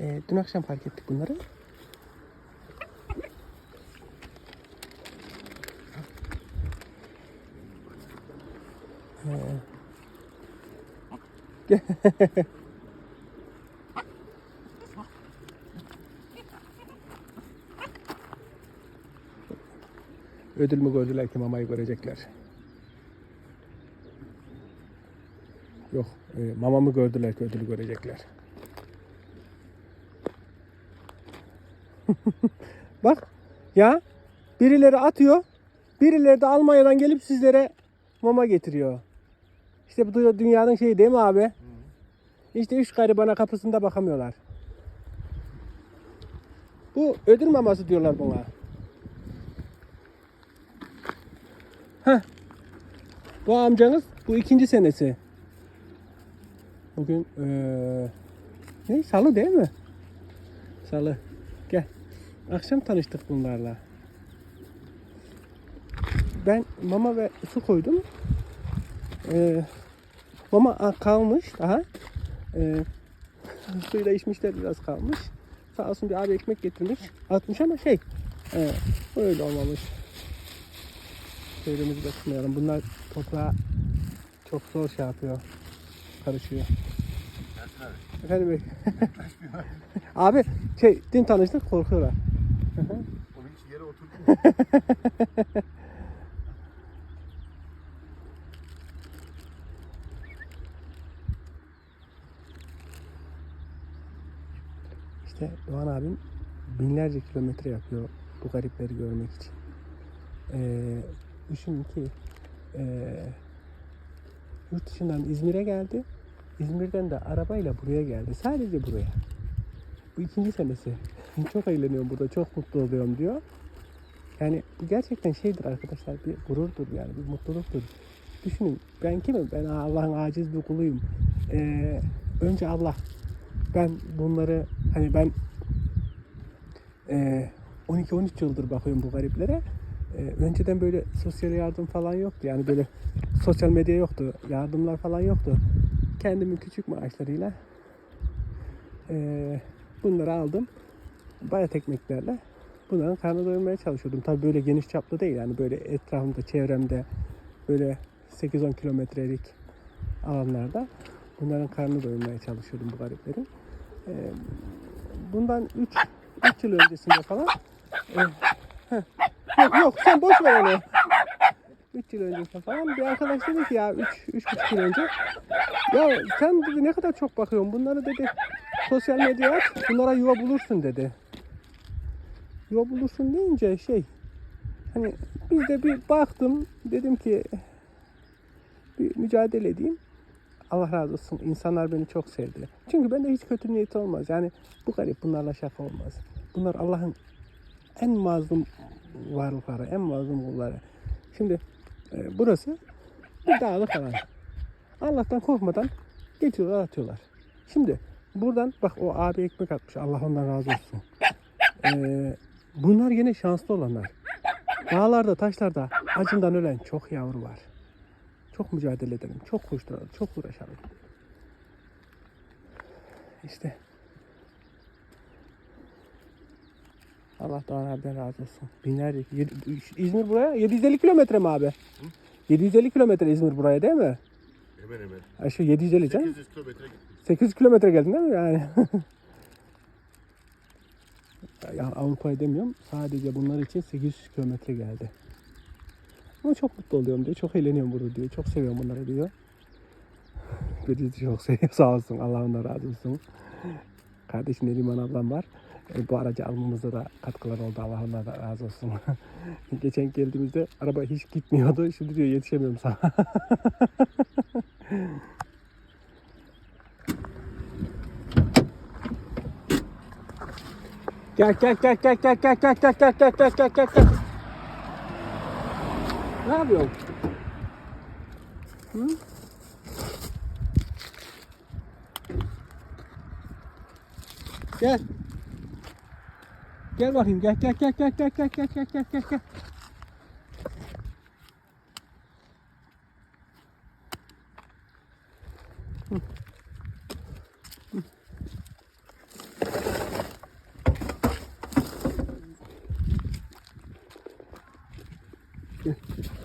Ee, dün akşam fark ettik bunları. Ee, Ödül mü gördüler ki mamayı görecekler? Yok, e, mamamı gördüler ki ödülü görecekler. Bak, ya birileri atıyor, birileri de Almanya'dan gelip sizlere mama getiriyor. İşte bu da dünyanın şeyi değil mi abi? İşte üç garibana kapısında bakamıyorlar. Bu ödül maması diyorlar buna. Heh. Bu amcanız bu ikinci senesi. Bugün eee ne salı değil mi? Salı. Akşam tanıştık bunlarla. Ben mama ve su koydum. Eee mama kalmış daha. Eee suyu da içmişler biraz kalmış. Sağ olsun bir abi ekmek getirmiş. Atmış ama şey eee öyle olmamış. Çevremizi de tutmayalım. Bunlar toprağa çok zor şey yapıyor. Karışıyor. Efendim bey. Abi şey dün tanıştık korkuyorlar. Onun hiç yere oturdu mu? İşte Doğan abim binlerce kilometre yapıyor bu garipleri görmek için. Ee, düşünün ki ee, yurt dışından İzmir'e geldi. İzmir'den de arabayla buraya geldi. Sadece buraya. Bu ikinci senesi. çok eğleniyorum burada. Çok mutlu oluyorum diyor. Yani bu gerçekten şeydir arkadaşlar. Bir gururdur yani. Bir mutluluktur. Düşünün ben kimim? Ben Allah'ın aciz bir kuluyum. Ee, önce Allah ben bunları hani ben eee 12-13 yıldır bakıyorum bu gariplere. Eee, önceden böyle sosyal yardım falan yoktu. Yani böyle sosyal medya yoktu. Yardımlar falan yoktu. Kendimin küçük maaşlarıyla eee, bunları aldım. Bayat ekmeklerle bunların karnını doyurmaya çalışıyordum. Tabii böyle geniş çaplı değil. Yani böyle etrafımda, çevremde böyle 8-10 kilometrelik alanlarda bunların karnını doyurmaya çalışıyordum bu gariplerin. Ee, bundan 3 3 yıl öncesinde falan e, heh, yok, yok sen boş ver onu. 3 yıl öncesinde falan bir arkadaş dedi ki ya 3 üç, 3,5 yıl önce ya sen dedi ne kadar çok bakıyorsun bunları dedi sosyal medyaya at bunlara yuva bulursun dedi. Yuva bulursun deyince şey hani biz de bir baktım dedim ki bir mücadele edeyim. Allah razı olsun. İnsanlar beni çok sevdi. Çünkü bende hiç kötü niyet olmaz. Yani bu garip bunlarla şaka olmaz. Bunlar Allah'ın en mazlum varlıkları, en mazlum kulları. Şimdi e, burası bir dağlık alan. Allah'tan korkmadan geçiyorlar atıyorlar. Şimdi buradan bak o abi ekmek atmış. Allah ondan razı olsun. E, bunlar yine şanslı olanlar. Dağlarda, taşlarda acından ölen çok yavru var. Çok mücadele edelim, çok koşturalım, çok uğraşalım. İşte. Allah Doğan abiden razı olsun. Binlerce. İzmir buraya 750 kilometre mi abi? 750 kilometre İzmir buraya değil mi? Hemen hemen. Ay şu 750 canım. 800 kilometre gittim. 800 kilometre geldin değil mi yani? ya Avrupa'yı demiyorum. Sadece bunlar için 800 kilometre geldi. Ama çok mutlu oluyorum diyor. Çok eğleniyorum burada diyor. Çok seviyorum bunları diyor. Beni çok seviyor. Sağ olsun. Allah ondan razı olsun. Kardeşim Neriman ablam var. E, bu aracı almamızda da katkılar oldu. Allah ondan da razı olsun. Geçen geldiğimizde araba hiç gitmiyordu. Şimdi diyor yetişemiyorum sana. Gel gel gel gel gel gel gel gel gel gel gel gel gel gel. Ne yapıyorsun? Hı? Gel. Gel bakayım gel gel gel gel gel gel gel gel gel gel. Thank you.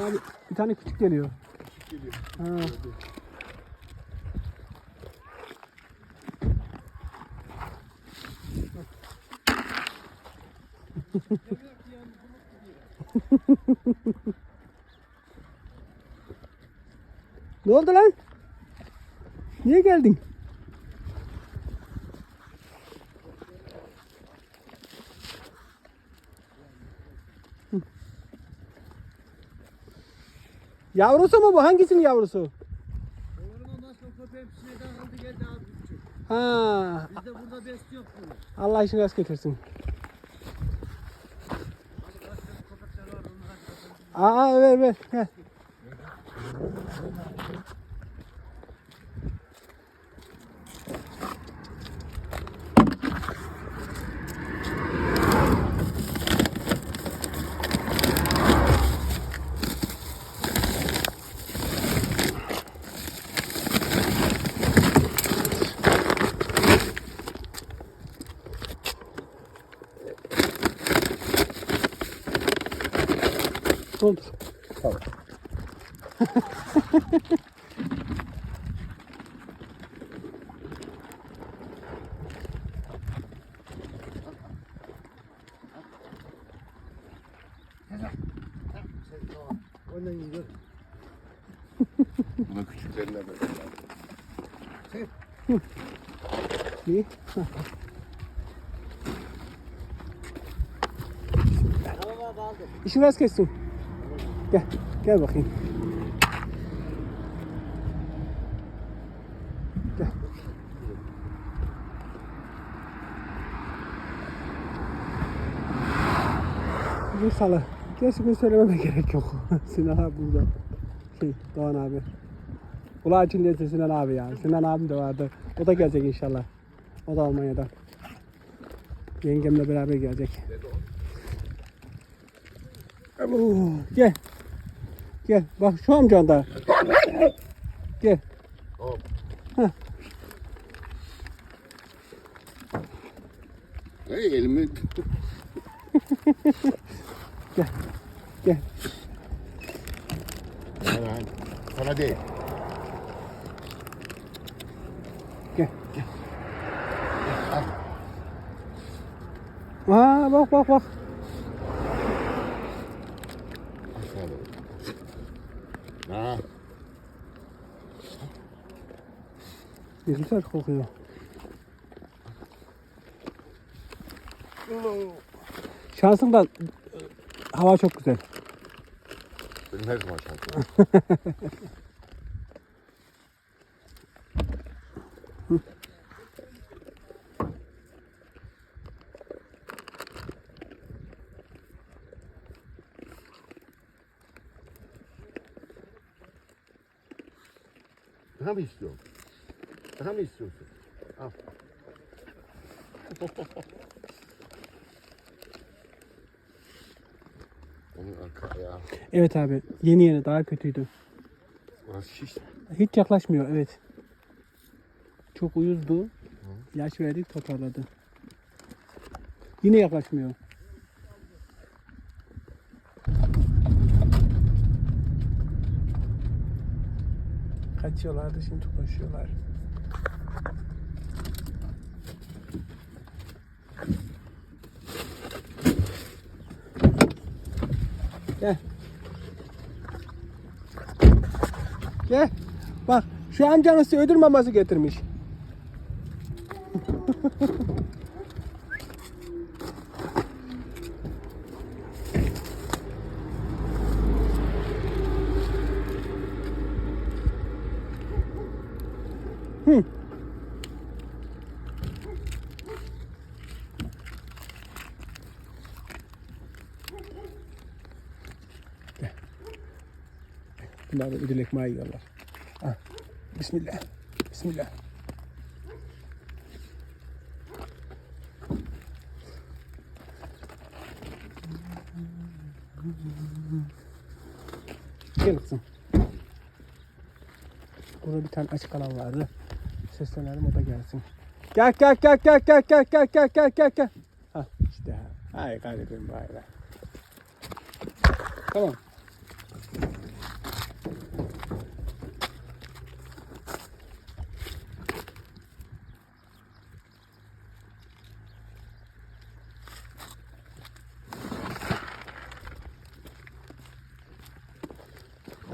Abi bir tane küçük geliyor. Geliyor. Ha. ne oldu lan? Niye geldin? Yavrusu mu bu? Hangisinin yavrusu? Oğlum ama o köpeğim sinirden aldı geldi abi küçük. Ha, Biz de burada besliyoruz bunu. Allah işini rast getirsin. Hadi kaç tane köpekler var onlara Aa ver ver. Gel. Doldur. Tamam. Ondan İşi rast kessin. Gel. Gel bakayım. Gel. Bu salı. Gerçi gün söylememe gerek yok. Sinan abi burada. Şey, Doğan abi. Kulağı cilleti Sinan abi ya. Sinan abim de vardı. O da gelecek inşallah. O da Almanya'da. Yengemle beraber gelecek. Oo, Gel. Gel. Bak şu amcan da. Gel. Hop. Hey elimi Gel. Gel. Hemen. Sana değil. Gel. Aa bak bak bak. Ha. Ne güzel kokuyor. Şansın da hava çok güzel. Benim her zaman şansım. Daha mı istiyorsun? Daha mı istiyorsun? Al. Onun arka ayağı. Evet abi yeni yeni daha kötüydü. Orası şiş. Hiç yaklaşmıyor evet. Çok uyuzdu. Yaş verdik toparladı. Yine yaklaşmıyor. Kaçıyorlardı şimdi koşuyorlar. Gel. Gel. Bak şu amcanın size ödül maması getirmiş. Hı. Bunlar da ödül ekmeği yiyorlar. Ah. Bismillah. Bismillah. Gel kızım. Burada bir tane açık alan vardı seslenelim o da gelsin. Gel gel gel gel gel gel gel gel gel gel gel. Ha işte ha. Hay garibim bay bay. Tamam.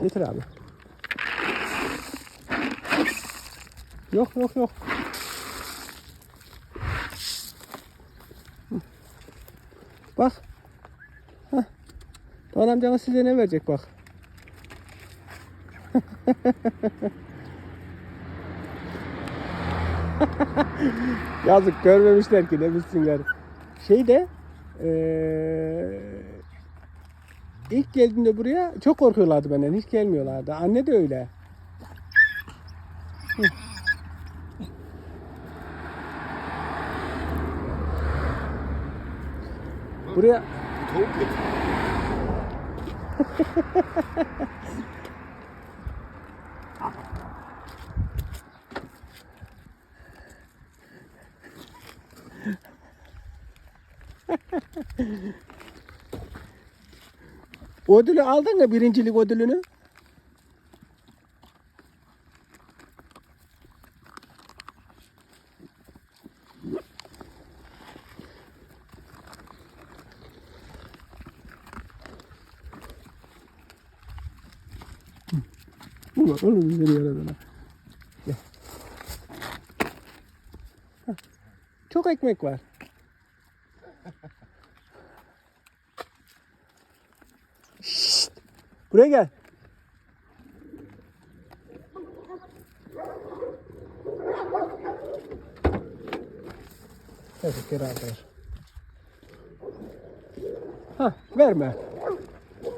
Getir abi. Yok yok yok. Bak. Hah. Doğan amcanız size ne verecek bak. Yazık görmemişler ki demişsinler. Şeyde eee ilk geldiğimde buraya çok korkuyorlardı benden. Hiç gelmiyorlardı. Anne de öyle. Hı. Buraya Tavuk ödülü aldın mı birincilik ödülünü? Var oğlum seni yaradana. Çok ekmek var. Şşt! Buraya gel. Evet, geri al ver. Ha, verme.